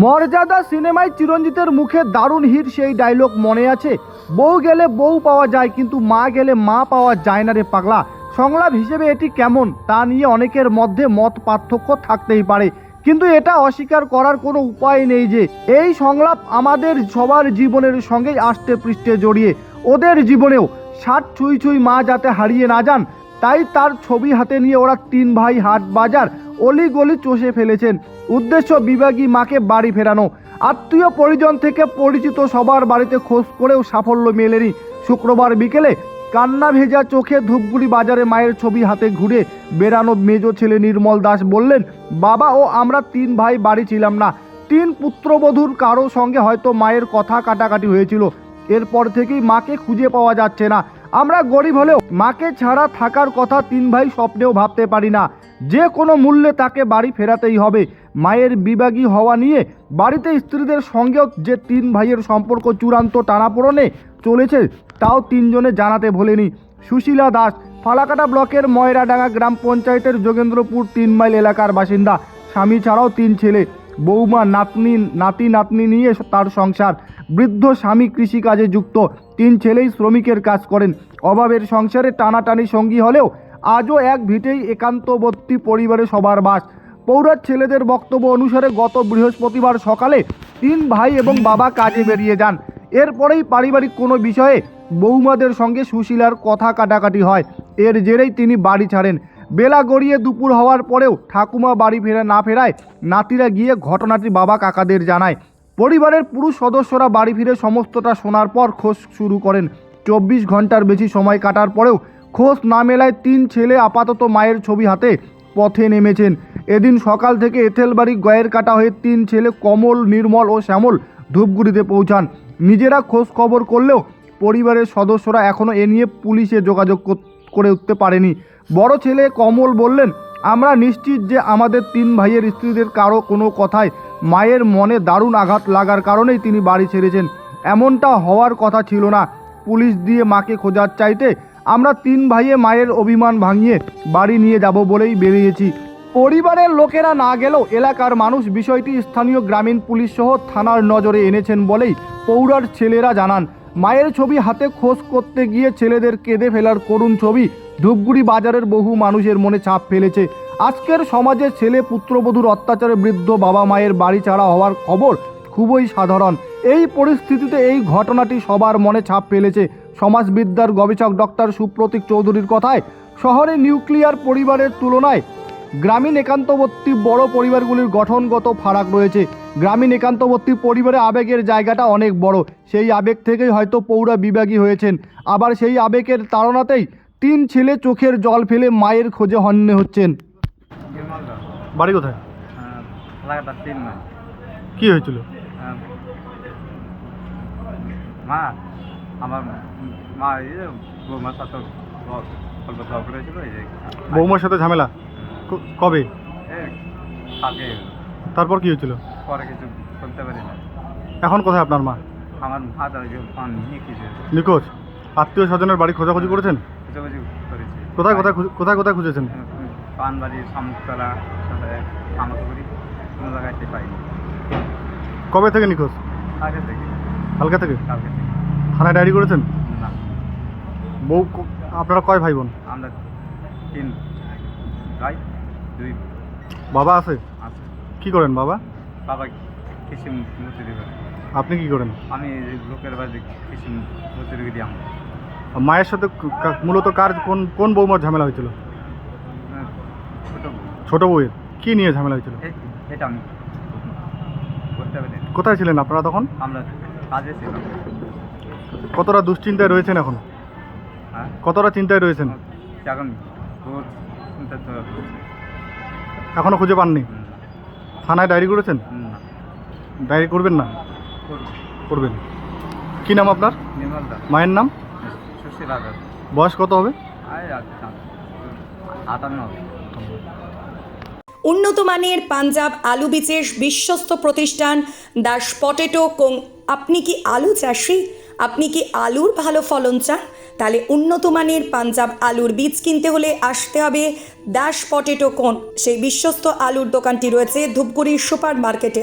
মর্যাদা সিনেমায় চিরঞ্জিতের মুখে দারুণ হিট সেই ডায়লগ মনে আছে। বউ গেলে বউ পাওয়া যায়, কিন্তু মা গেলে মা পাওয়া যায় না রে পাগলা। সংলাপ হিসেবে এটি কেমন, তা নিয়ে অনেকের মধ্যে মত পার্থক্য থাকতেই পারে। কিন্তু এটা অস্বীকার করার কোনো উপায় নেই যে, এই সংলাপ আমাদের সবার জীবনের সঙ্গেই আষ্টে পৃষ্ঠে জড়িয়ে। ওদের জীবনেও ষাট ছুঁই ছুঁই মা যাতে হারিয়ে না যান, তাই তার ছবি হাতে নিয়ে ওরা তিন ভাই হাট বাজার অলি গলি চষে ফেলেছেন। উদ্দেশ্য বিভাগী মাকে বাড়ি ফেরানো। আত্মীয় পরিজন থেকে পরিচিত সবার বাড়িতে খোঁজ করেও সাফল্য মেলেনি। শুক্রবার বিকেলে কান্না ভেজা চোখে ধূপগুড়ি বাজারে মায়ের ছবি হাতে ঘুরে বেরানো মেজ ছেলে নির্মল দাস বললেন, বাবা ও আমরা তিন ভাই বাড়ি ছিলাম না। তিন পুত্রবধূর কারও সঙ্গে হয়তো মায়ের কথা কাটাকাটি হয়েছিল। এরপর থেকেই মাকে খুঁজে পাওয়া যাচ্ছে না। আমরা গরিব হলেও মাকে ছাড়া থাকার কথা তিন ভাই স্বপ্নেও ভাবতে পারি না। যে কোনো মূল্যে তাকে বাড়ি ফেরাতেই হবে। মায়ের বিভাগী হওয়া নিয়ে বাড়িতে স্ত্রীদের সঙ্গেও যে তিন ভাইয়ের সম্পর্ক চূড়ান্ত টানাপোড়নে চলেছে, তাও তিনজনে জানাতে ভোলেনি। সুশীলা দাস, ফালাকাটা ব্লকের ময়রাডাঙ্গা গ্রাম পঞ্চায়েতের যোগেন্দ্রপুর তিন মাইল এলাকার বাসিন্দা। স্বামী ছাড়াও তিন ছেলে। বৌমা, নাতনি, নাতি, নাতনি নিয়ে তার সংসার। বৃদ্ধ স্বামী কৃষিকাজে যুক্ত। তিন ছেলেই শ্রমিকের কাজ করেন। অভাবের সংসারে টানাটানি সঙ্গী হলেও আজও এক ভিটেই একান্তবর্তী পরিবারে সবার বাস। পৌরার ছেলেদের বক্তব্য অনুসারে গত বৃহস্পতিবার সকালে তিন ভাই এবং বাবা কাজে বেরিয়ে যান। এরপরেই পারিবারিক কোনো বিষয়ে বৌমাদের সঙ্গে সুশীলার কথা কাটাকাটি হয়। এর জেরেই তিনি বাড়ি ছাড়েন। বেলা গড়িয়ে দুপুর হওয়ার পরেও ঠাকুমা বাড়ি ফেরা না ফেরায় নাতিরা গিয়ে ঘটনাটি বাবা কাকাদের জানায়। পরিবারের পুরুষ সদস্যরা বাড়ি ফিরে সমস্তটা শোনার পর খোঁজ শুরু করেন। চব্বিশ ঘণ্টার বেশি সময় কাটার পরেও খোঁজ না মেলায় তিন ছেলে আপাতত মায়ের ছবি হাতে পথে নেমেছেন। এদিন সকাল থেকে এথেলবাড়ি গয়ের কাটা হয়ে তিন ছেলে কমল, নির্মল ও শ্যামল ধূপগুড়িতে পৌঁছান। নিজেরা খোঁজ খবর করলেও পরিবারের সদস্যরা এখনও এ নিয়ে পুলিশে যোগাযোগ করে উঠতে পারেনি। বড় ছেলে কমল বললেন, আমরা নিশ্চিত যে আমাদের তিন ভাইয়ের স্ত্রীদের কারও কোনো কথায় মায়ের মনে দারুণ আঘাত লাগার কারণেই তিনি বাড়ি ছেড়েছেন। এমনটা হওয়ার কথা ছিল না। পুলিশ দিয়ে মাকে খোঁজার চাইতে আমরা তিন ভাইয়ে মায়ের অভিমান ভাঙিয়ে বাড়ি নিয়ে যাব বলেই বেরিয়েছি। পরিবারের লোকেরা না গেলেও এলাকার মানুষ বিষয়টি স্থানীয় গ্রামীণ পুলিশ সহ থানার নজরে এনেছেন বলেই পৌরার ছেলেরা জানান, মায়ের ছবি হাতে খোঁজ করতে গিয়ে ছেলেদের কেঁদে ফেলার করুণ ছবি ধূপগুড়ি বাজারের বহু মানুষের মনে ছাপ ফেলেছে। আজকের সমাজে ছেলে পুত্রবধূর অত্যাচারে বৃদ্ধ বাবা মায়ের বাড়ি ছাড়া হওয়ার খবর খুবই সাধারণ। এই পরিস্থিতিতে এই ঘটনাটি সবার মনে ছাপ ফেলেছে। সমাজবিদ্যার গবেষক ডক্টর সুপ্রতীক চৌধুরীর কথায় শহরে নিউক্লিয়ার পরিবারের তুলনায় গ্রামীণ একান্তবর্তী বড় পরিবারগুলির গঠনগত ফারাক রয়েছে। গ্রামীণ একান্তবর্তী পরিবারে আবেগের জায়গাটা অনেক বড়। সেই আবেগ থেকেই হয়তো পৌরা বিভাগী হয়েছেন। আবার সেই আবেগের তাড়নাতেই তিন ছেলে চোখের জল ফেলে মায়ের খোঁজে হন্যে হচ্ছেন। বাড়ি কোথায়? কি হয়েছিল? মা। আমার মা এই যে বৌমার সাথে অল্প ঝগড়া করেছিল এই যে বৌমার সাথে ঝামেলা? কবে? এই কালকে। তারপর কি হয়েছিল? পরে কিছু করতে পারি না। এখন কোথায় আপনার মা? আমার আর পান নিয়ে কিছু নিখোঁজ? আত্মীয় স্বজনের বাড়ি খোঁজাখুঁজি করেছেন? খোঁজাখুঁজি করেছি। কোথায় কোথায় খুঁজে- কোথায় কোথায় খুঁজেছেন? পানবাড়ি শামুকতলা কামাকুড়ি কোনো জায়গায় পাইনি। কবে থেকে নিখোঁজ? আগে থেকে। কালকে থেকে? কালকে থেকে। থানায় ডায়েরি করেছেন? না। বউ ক- আপনারা কয় ভাই বোন আমরা তিন ভাই দুই বাবা আছে? আছে। কি করেন বাবা? বাবা কৃষি মজুরি করে। আপনি কি করেন? আমি এই লোকের বাড়ি কৃষি মজুরি দিই আমরা। আর মায়ের সাথে ক- কা- মূলত কার কোন কোন বৌমার ঝামেলা হয়েছিল? হ্যাঁ, ছোট বউয়ের? কি নিয়ে ঝামেলা হয়েছিল? এটা আমি করতে পারি না। কোথায় ছিলেন আপনারা তখন? আমরা কাজে ছিলাম। কতটা দুশ্চিন্তায় রয়েছেন এখন? হ্যাঁ? কতটা চিন্তায় রয়েছেন? এখন খুঁজে পাননি? থানায় ডায়েরি করেছেন। ডায়েরি করবেন না? করবেন। কি নাম আপনার? মায়ের নাম? বয়স কত হবে? উন্নত মানের পাঞ্জাব আলু বীজের বিশ্বস্ত প্রতিষ্ঠান দাস পটেটো কোং আপনি কি আলু চাষি? আপনি কি আলুর ভালো ফলন চান? তাহলে উন্নত মানের পাঞ্জাব আলুর বীজ কিনতে হলে আসতে হবে দাস পটেটো কোন। সেই বিশ্বস্ত আলুর দোকানটি রয়েছে ধূপগুড়ির সুপার মার্কেটে